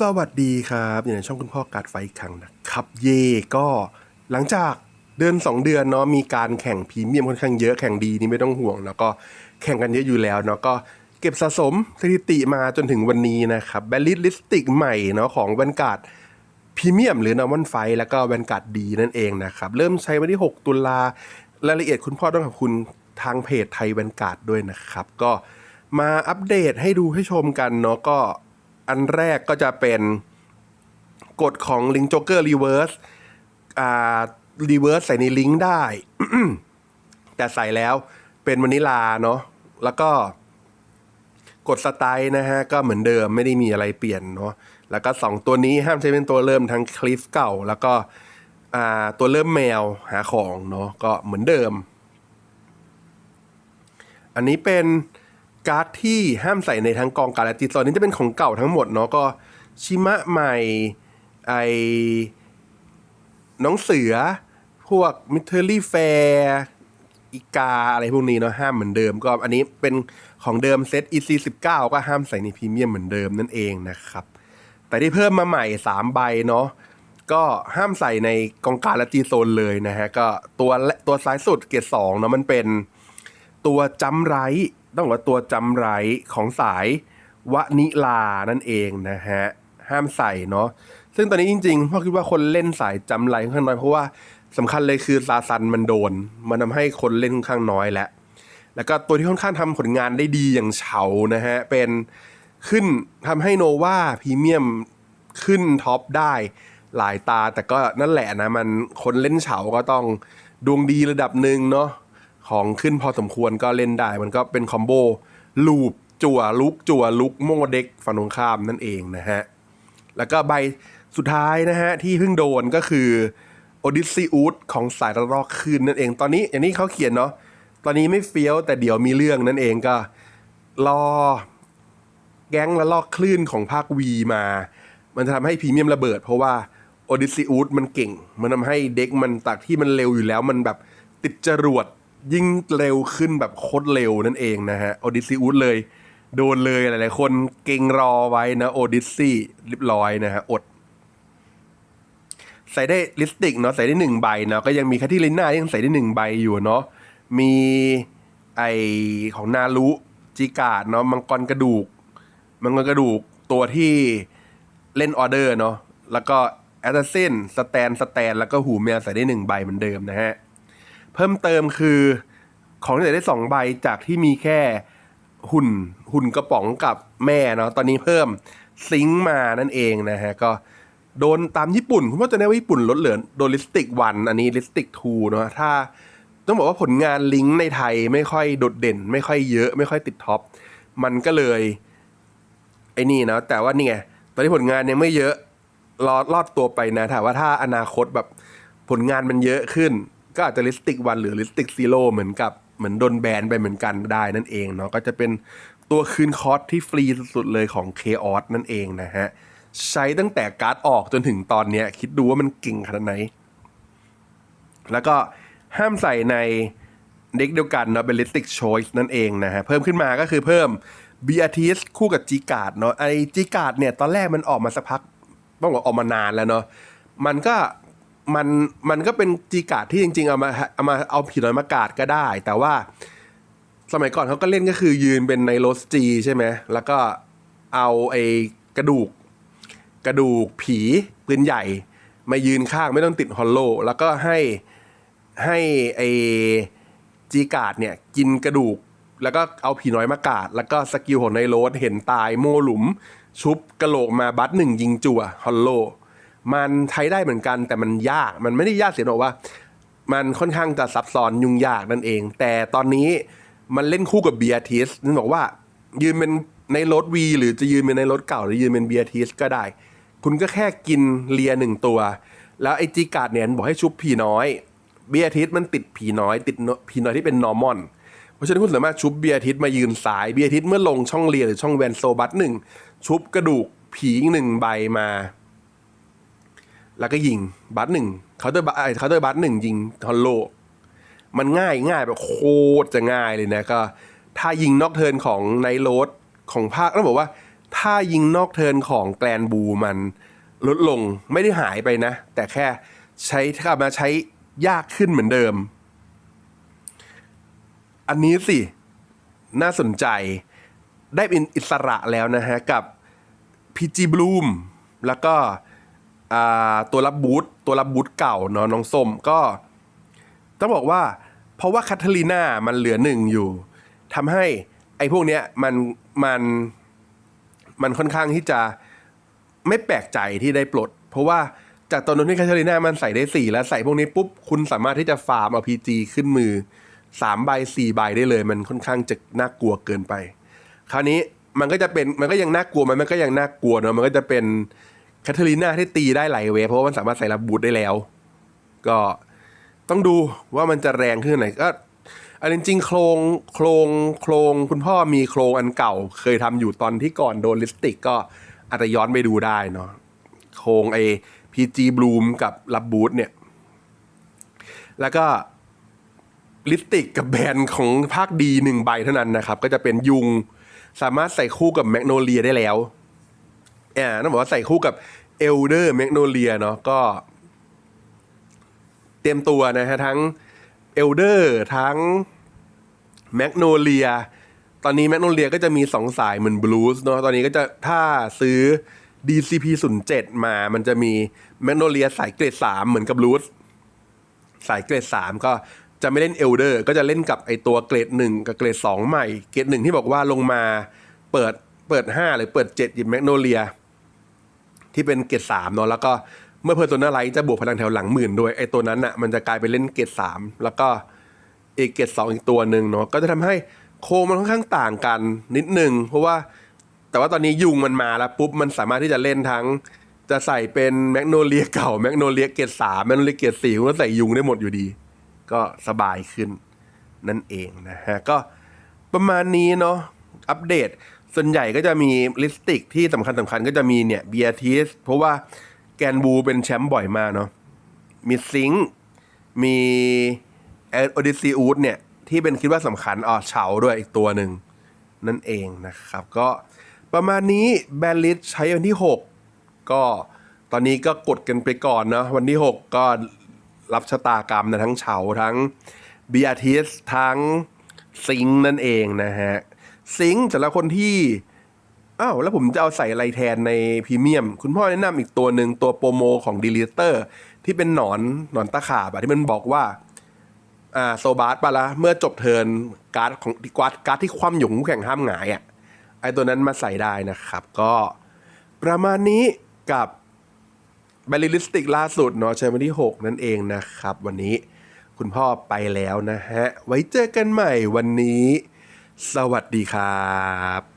สวัสดีครับอยู่ในช่องคุณพ่อการไฟครั้งนะครับ เย่ก็หลังจากเดือน 2 เดือนเนาะมีการแข่งพรีเมียมค่อนข้างเยอะแข่งดีนี่ไม่ต้องห่วงแล้วก็แข่งกันเยอะอยู่แล้วเนาะก็เก็บสะสมสถิติมาจนถึงวันนี้นะครับแบลลิสลิสติกใหม่เนาะของแวนการ์ดพรีเมียมหรือนอร์มอนไฟแล้วก็แวนการ์ดดีนั่นเองนะครับ เริ่มใช้วันที่ 6 ตุลารายละเอียดคุณพ่อต้องขอบคุณทางเพจไทยแวนการ์ดด้วยนะครับ ก็มาอัปเดตให้ดูให้ชมกันเนาะก็ อันแรกก็จะเป็นกฎของ Link Joker Reverse อ่า Reverse ใส่ในลิงก์ได้ แต่ใส่แล้วเป็นวานิลาเนาะแล้วก็กดสไตล์นะฮะ ก็เหมือนเดิมไม่ได้มีอะไรเปลี่ยนเนาะแล้วก็สองตัวนี้ห้ามใช้เป็นตัวเริ่มทั้งคลิฟเก่า แล้วก็ตัวเริ่มแมวหาของเนาะก็เหมือนเดิม อันนี้เป็น การ์ดที่ห้ามใส่ในทั้งกองการ์ดและจีซอนนี้จะเป็นของเก่าทั้งหมดเนาะก็ชิมะใหม่ไอน้องเสือ พวกมิเทอรี่แฟร์อีกาอะไรพวกนี้เนาะห้ามเหมือนเดิมก็อันนี้เป็นของเดิมเซต EC 19ก็ห้ามใส่ในพรีเมียมเหมือนเดิมนั่นเองนะครับ แต่ที่เพิ่มมาใหม่ 3 ใบเนาะก็ห้ามใส่ในกองการและจีโซนเลยนะฮะ ก็ตัวตัวซ้ายสุดเกรสองเนาะมันเป็นตัวจำไร ต้องบอกว่าตัวจำไรของสายวนิลานั่นเองนะฮะ ห้ามใส่เนาะซึ่งตอนนี้จริงๆพ่อคิดว่าคนเล่นสายจำไรค่อนข้างน้อยเพราะว่าสำคัญเลยคือซาซันมันโดน มันทำให้คนเล่นค่อนข้างน้อยแล้วแล้วก็ตัวที่ค่อนข้างทำผลงานได้ดีอย่างเฉานะฮะ เป็นขึ้นทำให้โนวาพรีเมียมขึ้นท็อปได้หลายตาแต่ก็นั่นแหละนะมันคนเล่นเฉาก็ต้องดวงดีระดับหนึ่งเนาะ ของขึ้นพอสมควรก็เล่นได้ มันก็เป็นคอมโบลูปจั่วลุกจั่วลุกโมเด็กฝั่งตรงข้ามนั่นเองนะฮะ แล้วก็ใบสุดท้ายนะฮะ ที่เพิ่งโดนก็คือโอดิซีอูดของสายระลอกคืนนั่นเอง ตอนนี้อย่างนี้เขาเขียนเนาะตอนนี้ไม่เฟี้ยวแต่เดี๋ยวมีเรื่องนั่นเองก็รอแก๊งละลอกคลื่นของภาควีมา มันจะทำให้พรีเมียมระเบิด เพราะว่าโอดิซีอูดมันเก่ง มันทำให้เด็กมันจากที่มันเร็วอยู่แล้ว มันแบบติดจรวด ยิ่งเร็วขึ้นแบบโคตรเร็วนั่นเองนะฮะโอดิซีอูดเลย โดนเลยหลายๆคนเก่งรอไว้นะโอดิซี่เรียบร้อยนะฮะ อด ใส่ได้ลิสติกเนาะใส่ได้หนึ่งใบเนาะก็ยังมีแคทที่ลิน่ายังใส่ได้หนึ่งใบอยู่เนาะมีไอของนารุจิกาดเนาะมังกรกระดูก มังกรกระดูกตัวที่เล่นออเดอร์เนาะแล้วก็แอตเซนสแตนสแตนแล้วก็หูแมวใส่ได้หนึ่งใบเหมือนเดิมนะฮะ เพิ่มเติมคือของที่ใส่ได้สองใบจากที่มีแค่หุ่นหุ่นกระป๋องกับแม่เนาะตอนนี้เพิ่มซิงค์มานั่นเองนะฮะ ก็โดนตามญี่ปุ่นคุณพ่อจะได้ว่าญี่ปุ่นลดเหลือโดนลิสติกวันอันนี้ลิสติกทูเนาะถ้าต้องบอกว่าผลงานลิงก์ในไทยไม่ค่อยโดดเด่น ไม่ค่อยเยอะ ไม่ค่อยติดท็อป มันก็เลย ไอ้นี่เนาะแต่ว่านี่ไงตอนนี้ผลงานยังไม่เยอะรอรอดตัวไปนะถามว่าถ้าอนาคตแบบผลงานมันเยอะขึ้น ก็อาจจะลิสติกวันหรือลิสติกซีโร่เหมือนกับเหมือนโดนแบนไปเหมือนกันได้นั่นเองเนาะก็จะเป็นตัวคืนคอร์สที่ฟรีสุดๆเลยของเคออสนั่นเองนะฮะ ใช้ตั้งแต่การ์ดออกจนถึงตอนเนี้ย คิดดูว่ามันเก่งขนาดไหน แล้วก็ห้ามใส่ในเด็กเดียวกันเนาะเป็น listic choice นั่นเองนะฮะ เพิ่มขึ้นมาก็คือเพิ่ม b r t s คู่กับ g ีการ์ดเนาะไอ g ีการ์ดเนี่ย ตอนแรกมันออกมาสักพัก ต้องบอกออกมานานแล้วเนาะมันก็ มันมันก็เป็น g ีการ์ดที่จริง ๆ เอามาเอามาเอาผีน้อยมากาดก็ได้ แต่ว่าสมัยก่อนเขาก็เล่นก็คือยืนเป็นในโรสจีใช่ไหมแล้วก็เอาไอ้กระดูก กระดูกผีปืนใหญ่ มายืนข้างไม่ต้องติดฮอลโลแล้วก็ให้ให้ไอจีการ์ดเนี่ยกินกระดูก แล้วก็เอาผีน้อยมากาด แล้วก็สกิลของในโรสเห็นตายโมหลุม ชุบกระโหลกมาบัตหนึ่งยิงจั่วฮอลโล มันใช้ได้เหมือนกันแต่มันยากมันไม่ได้ยากเสียหรอกว่า มันค่อนข้างจะซับซ้อนยุ่งยากนั่นเอง แต่ตอนนี้มันเล่นคู่กับเบียทิสนั่นบอกว่า ยืนเป็นในรถวีหรือจะยืนเป็นในรถเก่า หรือยืนเป็นเบียทิสก็ได้ คุณก็แค่กินเลียหนึ่งตัว แล้วไอจีการ์ดเนี่ยบอกให้ชุบผีน้อย เบียทิสมันติดผีน้อย ติดผีน้อยที่เป็นนอร์มอนเพราะฉะนั้นคุณสามารถชุบเบียทิสมายืนสายเบียทิสเมื่อลงช่องเลียหรือช่องแวนโซบัตหนึ่งชุบกระดูกผีหนึ่งใบมา แล้วก็ยิงบัตหนึ่งเขาเตอร์บัตเขาเตอร์บัตหนึ่งยิงฮอลโล มันง่ายง่ายแบบโคตรจะง่ายเลยนะก็ ถ้ายิงนอกเทินของไนโรดของภาคต้องบอกว่า ถ้ายิงนอกเทินของแกลนบูมันลดลงไม่ได้หายไปนะ แต่แค่ใช้กลับมาใช้ยากขึ้นเหมือนเดิม อันนี้สิ น่าสนใจได้เป็นอิสระแล้วนะฮะ กับ PG Bloom แล้วก็ ตัวรับบูทตัวรับบูทเก่าเนาะน้องส้มก็ ต้องบอกว่า เพราะว่าคาทลีนามันเหลือหนึ่งอยู่ทำให้ไอ้พวกเนี้ยมันมันมันค่อนข้างที่จะไม่แปลกใจที่ได้ปลด เพราะว่าจากตอนนั้นที่คาทลีนามันใส่ได้สี่แล้วใส่พวกนี้ปุ๊บคุณสามารถที่จะฟาร์มเอาพีจีขึ้นมือสามใบสี่ใบได้เลย มันค่อนข้างจะน่ากลัวเกินไป คราวนี้มันก็จะเป็นมันก็ยังน่ากลัวมันมันก็ยังน่ากลัวเนอะมันก็จะเป็น คาทาลีนาที่ตีได้หลายเวฟเพราะว่ามันสามารถใส่รับบูทได้แล้ว ก็ต้องดูว่ามันจะแรงขึ้นไหนก็อันจริงโครงโครงโครงคุณพ่อมีโครงอันเก่า เคยทำอยู่ตอนที่ก่อนโดนลิสติก ก็อาจจะย้อนไปดูได้เนาะโครงไอพีจีบลูมกับรับบูทเนี่ย แล้วก็ลิสติกกับแบรนด์ของภาคดีหนึ่งใบเท่านั้นนะครับ ก็จะเป็นยุงสามารถใส่คู่กับแมกโนเลียได้แล้ว อ่าต้องบอกว่าใส่คู่กับเอลเดอร์แมกโนเลียเนาะก็ เตรียมตัวนะฮะทั้งเอลเดอร์ทั้งแมกโนเลียตอนนี้แมกโนเลียก็จะมีสองสายเหมือนบลูส์เนาะตอนนี้ก็จะถ้าซื้อ DCP 0 7มา มันจะมีแมกโนเลียสายเกรด3เหมือนกับบลูส์สายเกรดสามก็จะไม่เล่นเอลเดอร์ก็จะเล่นกับไอตัวเกรดหนึ่งกับเกรดสองใหม่ เกรดหนึ่งที่บอกว่าลงมาเปิดเปิดห้าหรือเปิดเจ็ดหยิบแมกโนเลีย ที่เป็นเกรดสามเนาะแล้วก็เมื่อเพอร์โซนาไลท์จะบวกพลังแถวหลังหมื่นโดยไอตัวนั้นอะมันจะกลายไปเล่นเกรดสามแล้วก็อีกเกรดสองอีกตัวหนึ่งเนาะก็จะทำให้โคมันค่อนข้างต่างกันนิดนึงเพราะว่าแต่ว่าตอนนี้ยุงมันมาแล้วปุ๊บมันสามารถที่จะเล่นทั้ง จะใส่เป็นแมกโนเลียเก่าแมกโนเลียเกรดสามแมกโนเลียเกรดสี่คุณก็ใส่ยุงได้หมดอยู่ดี ก็สบายขึ้นนั่นเองนะฮะ ก็ประมาณนี้เนาะอัปเดต ส่วนใหญ่ก็จะมีลิสติกที่สำคัญสำคัญก็จะมีเนี่ยเบียทีสเพราะว่าแกนบูเป็นแชมป์บ่อยมากเนาะมีซิงค์มีโอดิซีอูดเนี่ย ที่เป็นคิดว่าสำคัญอ๋อเฉาด้วยอีกตัวหนึ่ง นั่นเองนะครับ ก็ประมาณนี้แบนลิสใช้วันที่ 6 ก็ตอนนี้ก็กดกันไปก่อนเนาะวันที่ 6 ก็รับชะตากรรมนะทั้งเฉาทั้งเบียทิสทั้งซิงนั่นเองนะฮะ ซิงค์สำหรับคนที่อ้าวแล้วผมจะเอาใส่อะไรแทนในพรีเมียม คุณพ่อแนะนำอีกตัวหนึ่งตัวโปรโมของดีลิเตอร์ที่เป็นหนอนหนอนตะขาบอะที่มันบอกว่าอ่าโซบาร์ปะละเมื่อจบเทินการ์ดของการ์ดการ์ดที่คว่ำอยู่คู่แข่งห้ามหงายอะไอตัวนั้นมาใส่ได้นะครับ ก็ประมาณนี้กับบร l ลิสติกล่าสุดเนาะใช้วันที่ 6 นั่นเองนะครับ วันนี้คุณพ่อไปแล้วนะฮะ ไว้เจอกันใหม่วันนี้ สวัสดีครับ